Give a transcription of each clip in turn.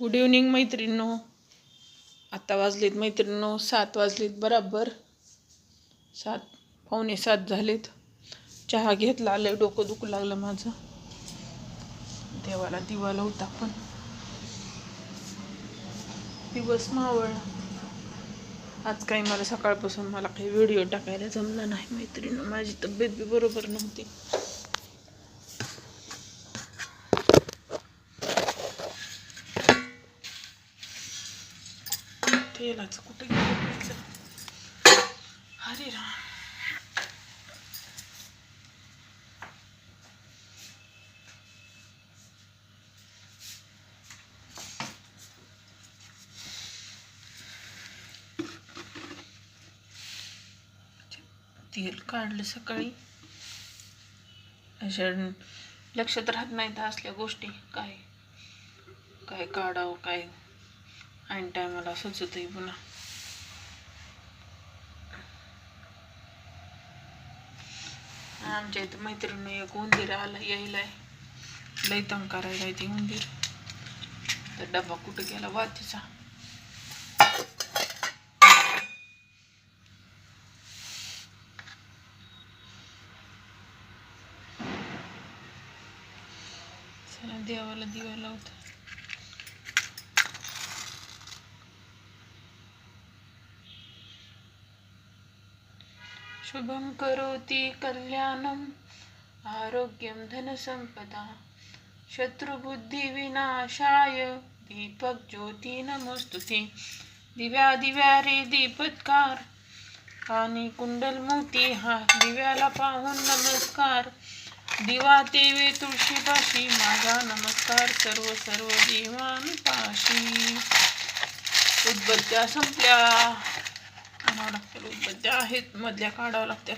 Good evening मैत्रिणींनो. आत्ता वाजलेत मैत्रिणींनो सात वाजलेत बराबर. सात पावणे सात झालेत. चहा घेतला आलं डोकं दुखू लागलं माझं. देवाला दिवा लावता पण. दिवस मावळला. आज काही मला सकाळपासून मला काही व्हिडिओ टाकायला जमला नाही मैत्रिणी माझी तब्येत बी बरोबर नव्हती. तेलाचं कुठे घ्यायचं अरे राम तेल काढलं सकाळी. अशा लक्षात राहत नाहीत असल्या गोष्टी. काय? काय काढावं काय ऐन टायमाला सुचतही पुन्हा आमच्या इथं मैत्रिणी एक उंदीर आला यायलाय लय तंग करायला ती उंदीर तर डबा कुठं गेला वातीचा चला देवाला दिवा लावतो शुभं करोति कल्याणम् आरोग्यं धनसम्पदा। शत्रुबुद्धिविनाशाय दीपक ज्योती दिव्या दिव्या रे दीपत्कार। आणि कुंडल मोती हा दिव्याला पाहून नमस्कार। दिवा तेवे तुळशीपाशी माझा नमस्कार सर्व सर्व देवांपाशी। उद्बत्त्या संपल्या। आणावं लागतं उदबत्त्या आहेत मधल्या काढावं लागतात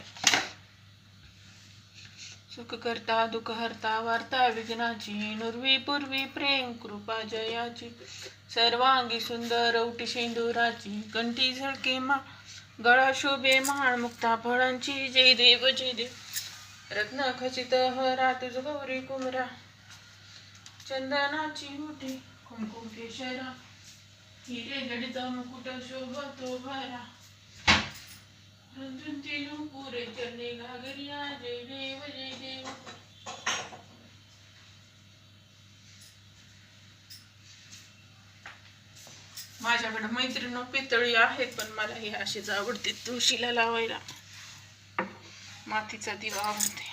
सुख करता दुःख हरता वार्ता विघ्नाची नुर्वी पूर्वी प्रेम कृपा जयाची. सर्वांगी सुंदर औटी शेंदुराची. कंठी झळके मा गळा शोभे महाळ मुक्ता फळांची. जय देव जय देव. रत्न खचित हरा तुझ गौरी कुमरा. चंदनाची मुठी कुमकुम केशरा हिरे गडित मुकुट शोभतो भरा रंजूंची चरणे घागरिया जय देव जय देव माझ्याकडे मैत्रिणी पितळी आहेत पण मला हे अशीच आवडते तुळशीला लावायला. मातीचा दिवा आवडते.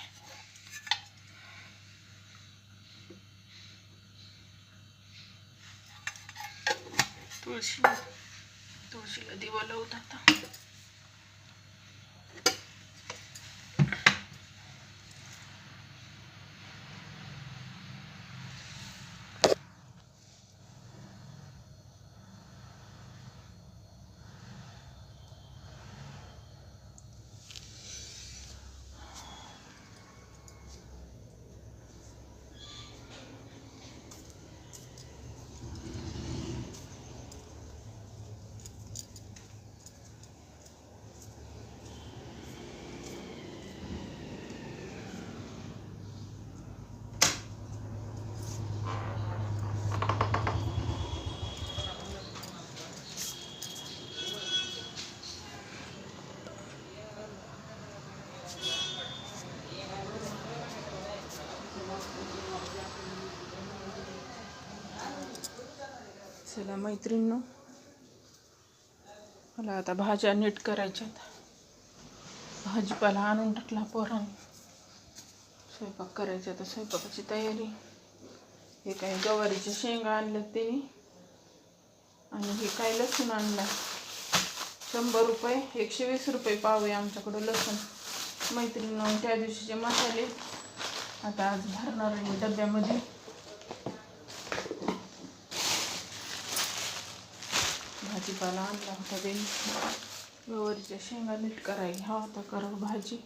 तुळशी तुळशीला दिवा लावतात आता चला मैत्रिणींनो. मला आता भाज्या नीट करायच्यात भाजीपाला आणून टाकला पोरांनी. स्वयंपाक करायचा तर स्वयंपाकाची तयारी. हे काही गवारीचे शेंगा आणल्यात त्यांनी. आणि हे काय लसूण आणलं? शंभर रुपये एकशे वीस रुपये पाव आहे आमच्याकडं लसूण. मैत्रिणीनं त्या दिवशीचे मसाले. आता आज भरणार आहे डब्यामध्ये. भाजीपाला आणला होता त्यांनी. गवारीच्या शेंगा नीट करायला हा होता करव भाजी.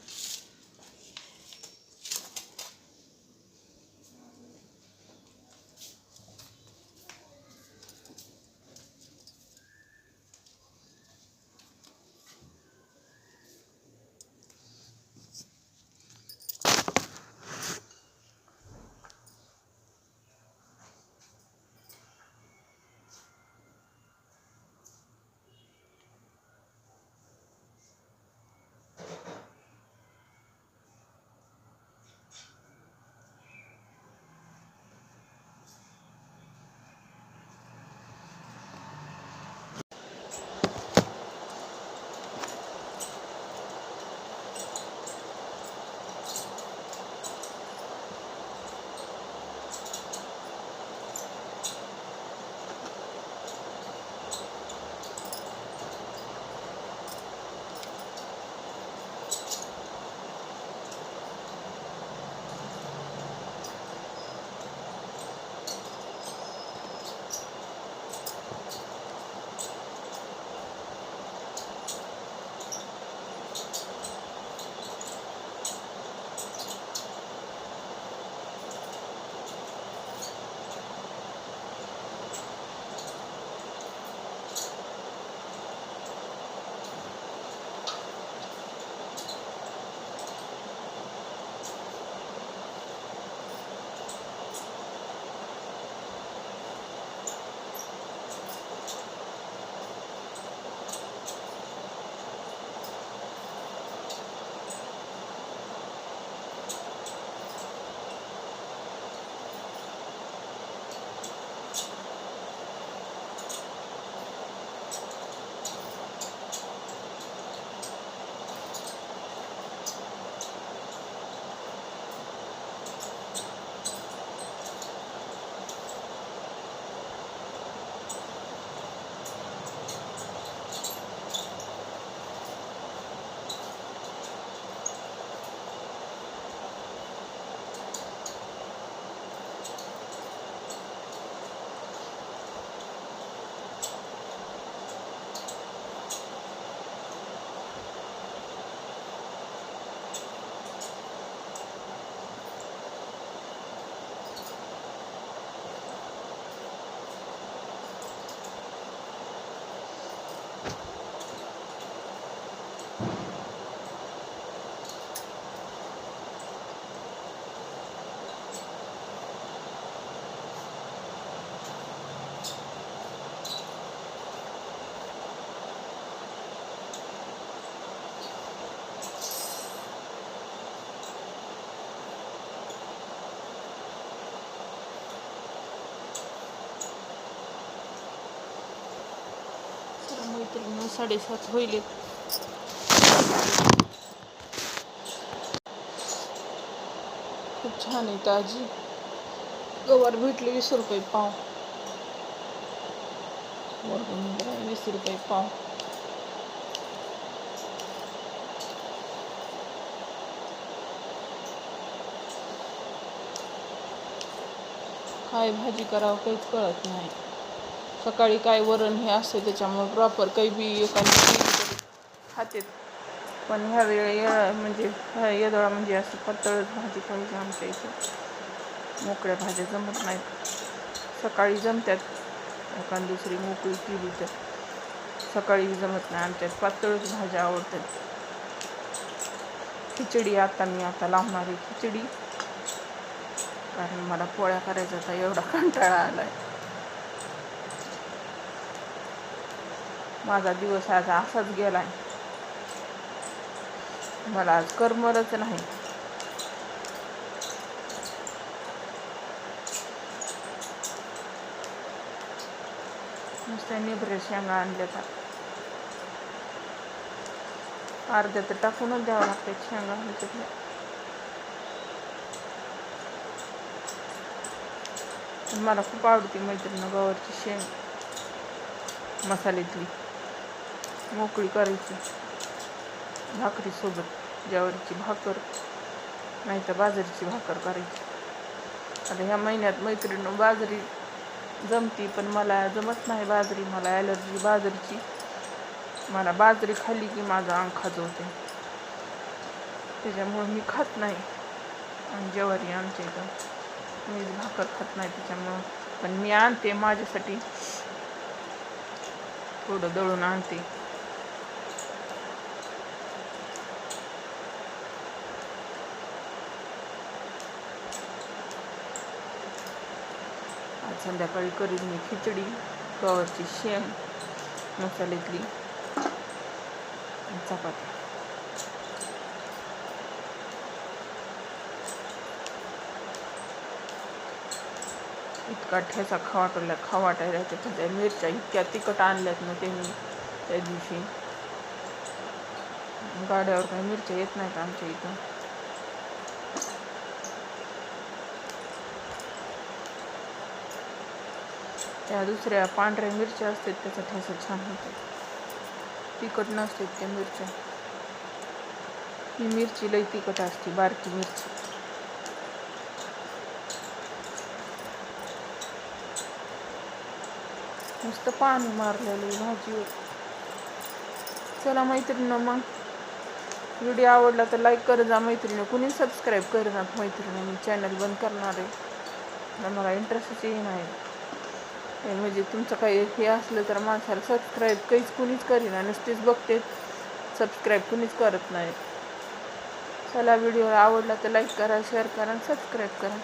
मैत्रिणी साडेसात होईल. खूप छान आहे ताजी गवार भेटली वीस रुपये पाव. वरून वीस रुपये पाव. काय भाजी करावं काहीच कळत नाही. सकाळी काय वरण हे असते त्याच्यामुळे प्रॉपर काही बी एखादी खातेत. पण ह्या वेळी या- म्हणजे ह्या येदोळा म्हणजे असं पातळच भाजी पाहिजे आमच्या इथे. मोकळ्या भाज्या जमत नाहीत. सकाळी जमतात एखादी दुसरी मोकळी केली तर. सकाळी जमत नाही. आमच्यात पातळच भाज्या आवडतात. खिचडी आता मी आता लावणार आहे खिचडी. कारण मला पोळ्या करायचा आता एवढा कंटाळा आला आहे माझा दिवस आज असाच गेलाय. मला आज करमरच नाही. नुसत्या निभरे शेंगा आणल्या तर अर्ध्या तर टाकूनच द्यावं लागते शेंगा ह्याच्यातल्या मला खूप आवडते मैत्रिणी गवारची शेंग. मसाल्यातली. मोकळी करायची. भाकरीसोबत ज्वारीची भाकर नाही तर बाजरीची भाकर करायची. आता ह्या महिन्यात मैत्रिणी बाजरी जमती पण मला जमत नाही बाजरी. मला ॲलर्जी बाजरीची. मला बाजरी खाल्ली की माझं अंग खाजवते त्याच्यामुळे मी खात नाही. आणि ज्वारी आमच्या इथं. मी भाकर खात नाही त्याच्यामुळं. पण मी आणते माझ्यासाठी. थोडं दळून आणते. संध्याकाळी करीन मी खिचडी गव्हाची शेण मसाल्यातली चपाती. इतका ठेचा खावा वाटला त्याच्या त्या मिरच्या इतक्या तिखट आणल्यात ना त्यांनी त्या दिवशी. गाड्यावर काही मिरच्या येत नाहीत आमच्या इथं. त्या दुसऱ्या पांढऱ्या मिरच्या असतात त्याचा ठेसा छान होतो. तिखट नसतात त्या मिरच्या. ही मिरची लई तिखट असते बारकी मिरची. नुसतं पाणी मारलेलं भाजीवर. चला मैत्रिणी मग. व्हिडिओ आवडला तर लाईक कर जा मैत्रिणी कुणी सबस्क्राईब करणार मैत्रिणी मी चॅनल बंद करणार आहे. मला इंटरेस्टच येणार नाही म्हणजे तुमचं काही हे असलं तर माणसाला सबस्क्राईब काहीच कुणीच करीना नुसतेच बघते. सबस्क्राईब कुणीच करत नाही. चला व्हिडिओ आवडला तर लाईक करा शेअर करा आणि सबस्क्राईब करा.